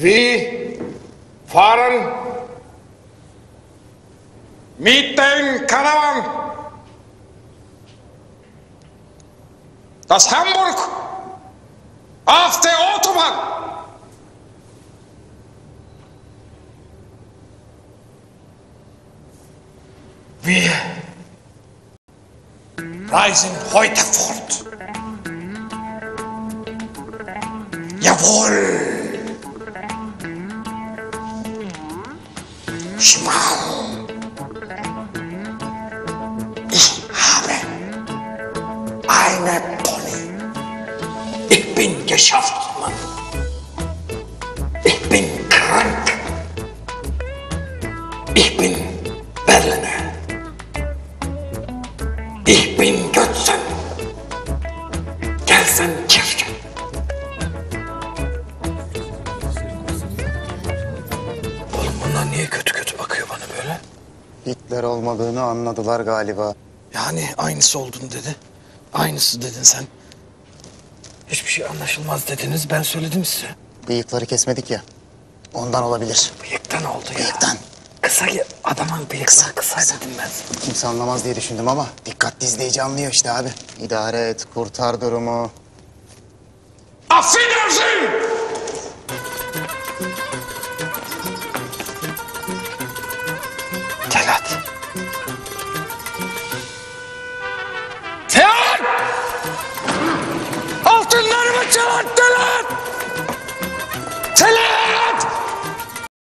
Wir fahren mit dem Karawan. Das Hamburg auf der Autobahn. Wir reisen heute fort. Jawohl. Schmal. Ich habe eine Pony. Ich bin Geschäftsmann. Ich bin krank. Ich bin Berliner. Ich bin Götzen. Gelsenkirchen. Oğlum niye kötü kötü bakıyor bana böyle? Hitler olmadığını anladılar galiba. Yani aynısı oldun dedi. Aynısı dedin sen. Hiçbir şey anlaşılmaz dediniz. Ben söyledim size. Bıyıkları kesmedik ya. Ondan olabilir. Bıyıktan oldu ya. Bıyıktan. Kısa ya. Adamın bıyıkları kısa, dedim ben. Kimse anlamaz diye düşündüm ama dikkatli izleyici anlıyor işte abi. İdare et, kurtar durumu. Auf Angela Dillon!